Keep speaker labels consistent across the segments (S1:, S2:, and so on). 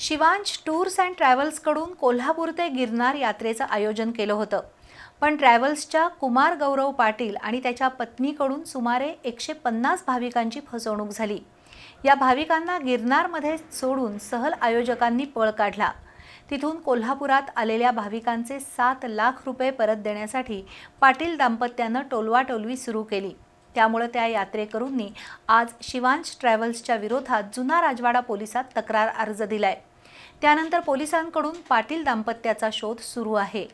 S1: Shivansh tours and ट्रॅव्हल्सकडून कोल्हापूर ते गिरनार यात्रेचं आयोजन केलं होतं. पण ट्रॅव्हल्सच्या कुमार गौरव पाटील आणि त्याच्या पत्नीकडून सुमारे एकशे पन्नास भाविकांची फसवणूक झाली. या भाविकांना गिरनारमध्ये सोडून सहल आयोजकांनी पळ काढला. तिथून कोल्हापुरात आलेल्या भाविकांचे सात लाख रुपये परत देण्यासाठी पाटील दाम्पत्यानं टोलवाटोलवी सुरू केली. त्यामुळे त्या यात्रेकरूंनी आज शिवांश ट्रॅव्हल्सच्या विरोधात जुना राजवाडा पोलिसात तक्रार अर्ज दिलाय. त्यानंतर पोलिसांकडून पाटील दाम्पत्याचा शोध सुरू आहे.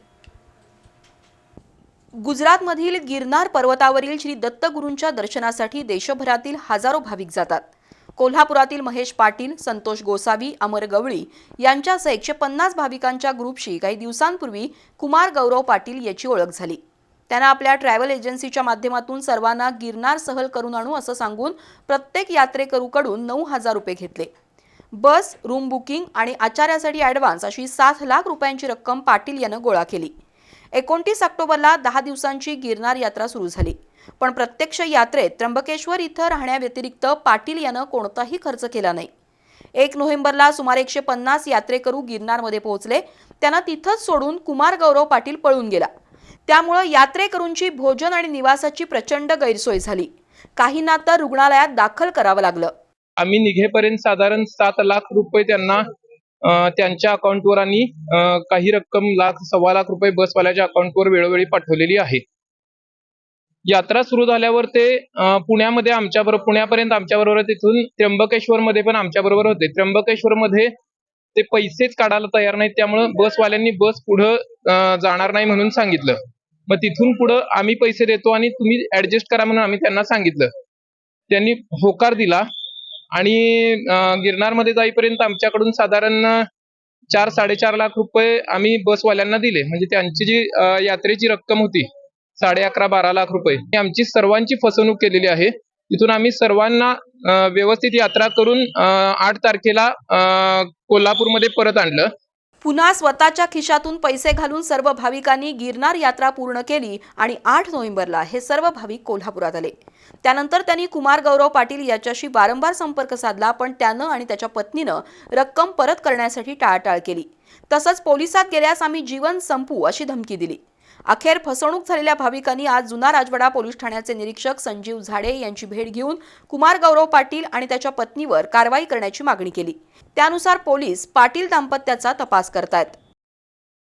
S2: गुजरातमधील गिरनार पर्वतावरील श्री दत्तगुरूंच्या दर्शनासाठी देशभरातील हजारो भाविक जातात. कोल्हापुरातील महेश पाटील संतोष गोसावी अमर गवळी यांच्यासह एकशे पन्नास भाविकांच्या ग्रुपशी काही दिवसांपूर्वी कुमार गौरव पाटील याची ओळख झाली. त्यांना आपल्या ट्रॅव्हल एजन्सीच्या माध्यमातून सर्वांना गिरनार सहल करून आणू असं सांगून प्रत्येक यात्रेकरूकडून नऊ हजार रुपये घेतले. बस रूम बुकिंग आणि आचार्यासाठी ॲडव्हान्स अशी सात लाख रुपयांची रक्कम पाटील यानं गोळा केली. एकोणतीस ऑक्टोबरला दहा दिवसांची गिरनार यात्रा सुरू झाली. पण प्रत्यक्ष यात्रेत त्र्यंबकेश्वर इथं राहण्याव्यतिरिक्त पाटील यानं कोणताही खर्च केला नाही. एक नोव्हेंबरला सुमारे एकशे पन्नास यात्रेकरू गिरनारमध्ये पोहोचले. त्यांना तिथंच सोडून कुमार गौरव पाटील पळून गेला. त्यामुळं यात्रेकरूंची भोजन आणि निवासाची प्रचंड गैरसोय झाली. काहींना तर रुग्णालयात दाखल करावं लागलं.
S3: आम्ही निघेपर्यंत साधारण सात लाख रुपये त्यांना त्यांच्या अकाउंटवर आणि काही रक्कम लाख सव्वा लाख रुपये बसवाल्याच्या अकाउंटवर वेळोवेळी पाठवलेली आहे. यात्रा सुरू झाल्यावर ते पुण्यामध्ये आमच्या बरोबर पुण्यापर्यंत आमच्या बरोबर तिथून त्र्यंबकेश्वर मध्ये पण आमच्या बरोबर होते. त्र्यंबकेश्वर मध्ये ते पैसेच काढायला तयार नाहीत. त्यामुळं बसवाल्यांनी बस पुढं जाणार नाही म्हणून सांगितलं. मग तिथून पुढं आम्ही पैसे देतो आणि तुम्ही ऍडजस्ट करा म्हणून आम्ही त्यांना सांगितलं. त्यांनी होकार दिला आणि गिरनारमध्ये जाईपर्यंत आमच्याकडून साधारण चार साडेचार लाख रुपये आम्ही बसवाल्यांना दिले. म्हणजे त्यांची जी यात्रेची रक्कम होती साडे अकरा बारा लाख रुपये आमची सर्वांची फसवणूक केलेली आहे. तिथून आम्ही सर्वांना व्यवस्थित यात्रा करून आठ तारखेला कोल्हापूरमध्ये परत आणलं.
S2: पुन्हा स्वतःच्या खिशातून पैसे घालून सर्व भाविकांनी गिरनार यात्रा पूर्ण केली आणि आठ नोव्हेंबरला हे सर्व भाविक कोल्हापुरात आले. त्यानंतर त्यांनी कुमार गौरव पाटील याच्याशी वारंवार संपर्क साधला पण त्यानं आणि त्याच्या पत्नीनं रक्कम परत करण्यासाठी टाळाटाळ केली. तसंच पोलिसात गेल्यास आम्ही जीवन संपू अशी धमकी दिली. अखेर फसवणूक झालेल्या भाविकांनी आज जुना राजवाडा पोलीस ठाण्याचे निरीक्षक संजीव झाडे यांची भेट घेऊन कुमार गौरव पाटील आणि त्याच्या पत्नीवर कारवाई करण्याची मागणी केली. त्यानुसार पोलीस पाटील दाम्पत्याचा तपास करतायत.